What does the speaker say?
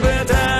But time.